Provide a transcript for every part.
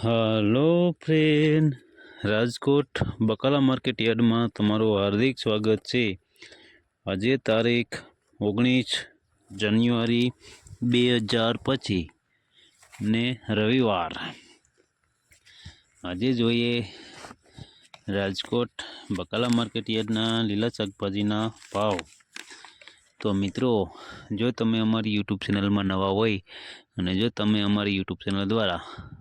Hello friend, Rajkot બકાલા market યાર્ડમાં તમારું હાર્દિક સ્વાગત છે. આજે તારીખ ઓગણીસ જાન્યુઆરી બે હજાર પચીસ ને રવિવાર. આજે જોઈએ રાજકોટ બકાલા માર્કેટ યાર્ડના લીલા શાકભાજીના ભાવ. તો મિત્રો, જો તમે અમારી યુટ્યુબ ચેનલમાં નવા હોય અને જો તમે અમારી યુટ્યુબ ચેનલ દ્વારા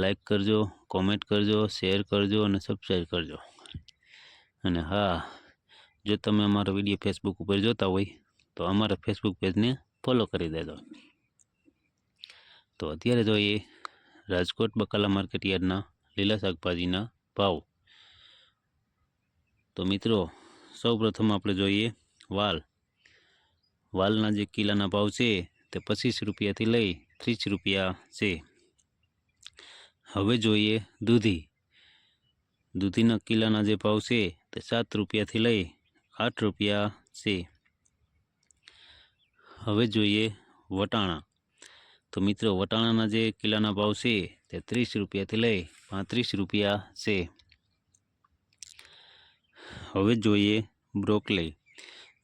લાઈક કરજો કોમેન્ટ કરજો શેર કરજો અને સબસ્ક્રાઈબ કરજો. અને હા, જો તમે અમારો વીડિયો ફેસબુક ઉપર જોતા હોય, તો અમારા ફેસબુક પેજને ફોલો કરી દેજો. તો અત્યારે જોઈએ, રાજકોટ બકાલા માર્કેટ યાર્ડના લીલા શાકભાજીના ભાવ. તો મિત્રો, સૌપ્રથમ આપણે જોઈએ વાલ. વાલના જે કિલ્લાના ભાવ છે, તે પચીસ રૂપિયાથી લઈ ત્રીસ રૂપિયા છે. હવે જોઈએ દૂધી. દૂધીના કિલ્લાના જે ભાવ છે તે સાત રૂપિયાથી લઈ આઠ રૂપિયા છે. હવે જોઈએ વટાણા. તો મિત્રો, વટાણાના જે કિલ્લાના ભાવ છે તે ત્રીસ રૂપિયાથી લઈ પાંત્રીસ રૂપિયા છે. હવે જોઈએ બ્રોકલી.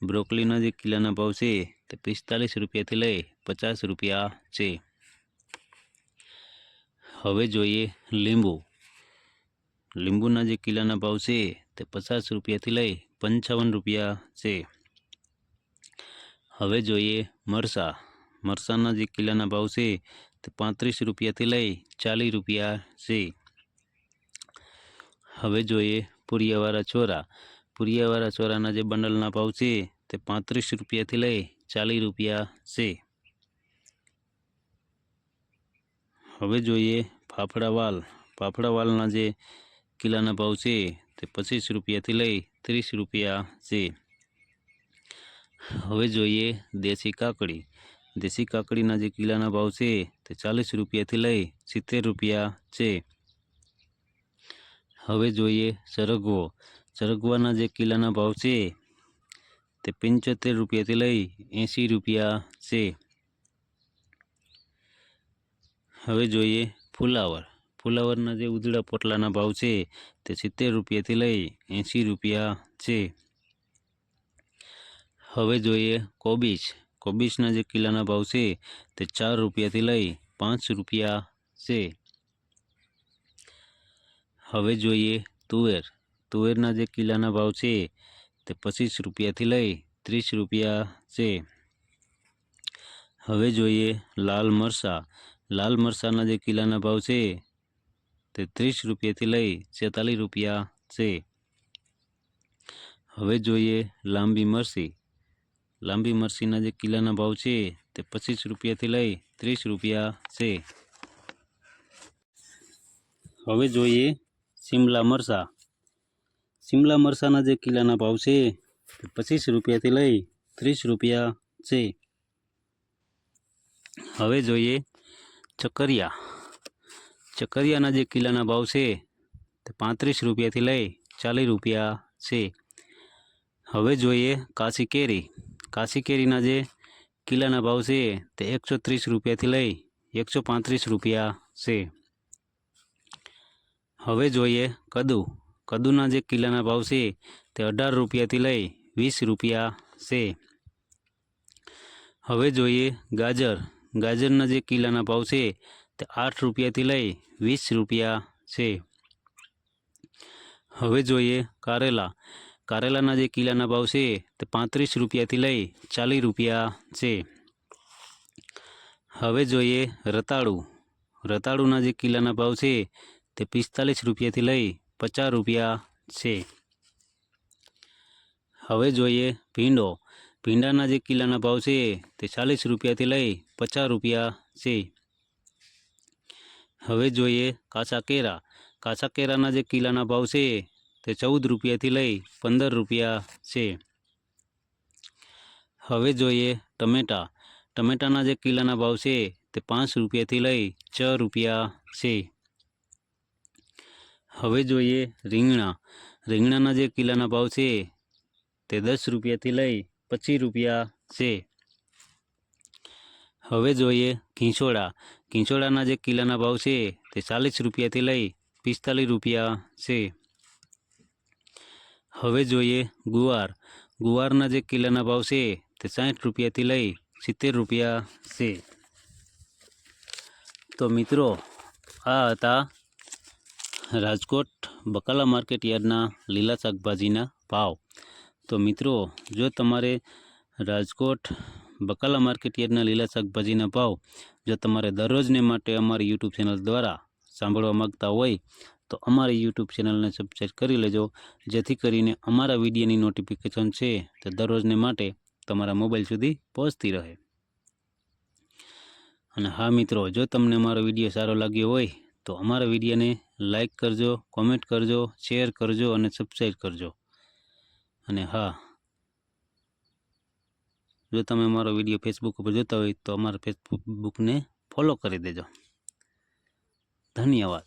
બ્રોકલીના જે કિલ્લાના ભાવ છે તે પિસ્તાલીસ રૂપિયાથી લઈ પચાસ રૂપિયા છે. હવે જોઈએ લીંબુ. લીંબુના જે કિલ્લાના ભાવ છે તે પચાસ રૂપિયાથી લઈ પંચાવન રૂપિયા છે. હવે જોઈએ મરસા. મરસાના જે કિલ્લાના ભાવ છે તે પાંત્રીસ રૂપિયાથી લઈ ચાલીસ રૂપિયા છે. હવે જોઈએ પુરિયાવાળા ચોરા. પુરિયાવાળા ચોરાના જે બંડલના ભાવ છે તે પાંત્રીસ રૂપિયાથી લઈ ચાલીસ રૂપિયા છે. હવે જોઈએ ફાફડા વાલ ફાફડા વાલના જે કિલ્લાના ભાવ છે તે પચીસ રૂપિયાથી લઈ ત્રીસ રૂપિયા છે. હવે જોઈએ દેશી કાકડી. દેશી કાકડીના જે કિલ્લાના ભાવ છે તે ચાલીસ રૂપિયાથી લઈ સિત્તેર રૂપિયા છે. હવે જોઈએ સરગવો સરગવાના જે કિલ્લાના ભાવ છે તે પંચોતેર રૂપિયાથી લઈ એંસી રૂપિયા છે. હવે જોઈએ ફુલાવર. ફુલાવરના જે ઉજળા પોટલાના ભાવ છે તે સિત્તેર રૂપિયાથી લઈ એંસી રૂપિયા છે. હવે જોઈએ કોબીજ. કોબીજના જે કિલ્લાના ભાવ છે તે ચાર રૂપિયાથી લઈ પાંચ રૂપિયા છે. હવે જોઈએ તુવેર. તુવેરના જે કિલ્લાના ભાવ છે તે પચીસ રૂપિયાથી લઈ ત્રીસ રૂપિયા છે. હવે જોઈએ લાલ મરચાં. લાલ મરચાંના જે કિલ્લાના ભાવ છે તે ત્રીસ રૂપિયાથી લઈ છેતાલીસ રૂપિયા છે હવે જોઈએ લાંબી મરસી લાંબી મરસીના જે કિલ્લાના ભાવ છે તે પચીસ રૂપિયાથી લઈ ત્રીસ રૂપિયા છે હવે જોઈએ શિમલા મરચાં શિમલા મરચાંના જે કિલ્લાના ભાવ છે તે પચીસ રૂપિયાથી લઈ ત્રીસ રૂપિયા છે હવે જોઈએ ચકરિયા. ચકરિયાના જે કિલ્લાના ભાવ છે તે પાંત્રીસ રૂપિયાથી લઈ ચાલીસ રૂપિયા છે. હવે જોઈએ કાશી કેરી કાશી કેરીના જે કિલ્લાના ભાવ છે તે એકસો ત્રીસ રૂપિયાથી લઈ એકસો પાંત્રીસ રૂપિયા છે. હવે જોઈએ કદુ. કદુના જે કિલ્લાના ભાવ છે તે અઢાર રૂપિયાથી લઈ વીસ રૂપિયા છે. હવે જોઈએ ગાજર. ગાજરના જે કિલ્લાના ભાવ છે તે આઠ રૂપિયાથી લઈ વીસ રૂપિયા છે. હવે જોઈએ કારેલા. કારેલાના જે કિલ્લાના ભાવ છે તે પાંત્રીસ રૂપિયાથી લઈ ચાલીસ રૂપિયા છે. હવે જોઈએ રતાળુ. રતાળુના જે કિલ્લાના ભાવ છે તે પિસ્તાલીસ રૂપિયાથી લઈ પચાસ રૂપિયા છે. હવે જોઈએ ભીંડો. ભીંડાના જે કિલ્લાના ભાવ છે તે ચાલીસ રૂપિયાથી લઈ પચાસ રૂપિયા છે. હવે જોઈએ કાચા કેરા. કાચા કેરાના જે કિલ્લાના ભાવ છે તે ચૌદ રૂપિયાથી લઈ પંદર રૂપિયા છે. હવે જોઈએ ટમેટા. ટમેટાના જે કિલ્લાના ભાવ છે તે પાંચ રૂપિયાથી લઈ છ રૂપિયા છે. હવે જોઈએ રીંગણા. રીંગણાના જે કિલ્લાના ભાવ છે તે દસ રૂપિયાથી લઈ પચીસ રૂપિયા છે. હવે જોઈએ ઘીંચોળા. ઘીંચોળાના જે કિલ્લાના ભાવ છે તે ચાલીસ રૂપિયાથી લઈ પિસ્તાલીસ રૂપિયા છે. હવે જોઈએ ગુવાર. ગુવારના જે કિલ્લાના ભાવ છે તે સાઠ રૂપિયાથી લઈ સિત્તેર રૂપિયા છે. તો મિત્રો, આ હતા રાજકોટ બકાલા માર્કેટ યાર્ડના લીલા શાકભાજીના ભાવ. તો મિત્રો, જો તમારે રાજકોટ બકાલા માર્કેટ યાર્ડના લીલા શાકભાજીના ભાવ જો તમારે દરરોજને માટે અમારી યુટ્યુબ ચેનલ દ્વારા સાંભળવા માગતા હોય, તો અમારી યુટ્યુબ ચેનલને સબસ્ક્રાઈબ કરી લેજો. જેથી કરીને અમારા વિડીયોની નોટિફિકેશન છે તે દરરોજને માટે તમારા મોબાઈલ સુધી પહોંચતી રહે. અને હા મિત્રો, જો તમને અમારો વીડિયો સારો લાગ્યો હોય, તો અમારા વિડીયોને લાઈક કરજો કોમેન્ટ કરજો શેર કરજો અને સબસ્ક્રાઈબ કરજો. અને હા, જો તમે મારો વીડિયો ફેસબુક ઉપર જોતા હોય તો અમારા ફેસબુકને ફોલો કરી દેજો. ધન્યવાદ.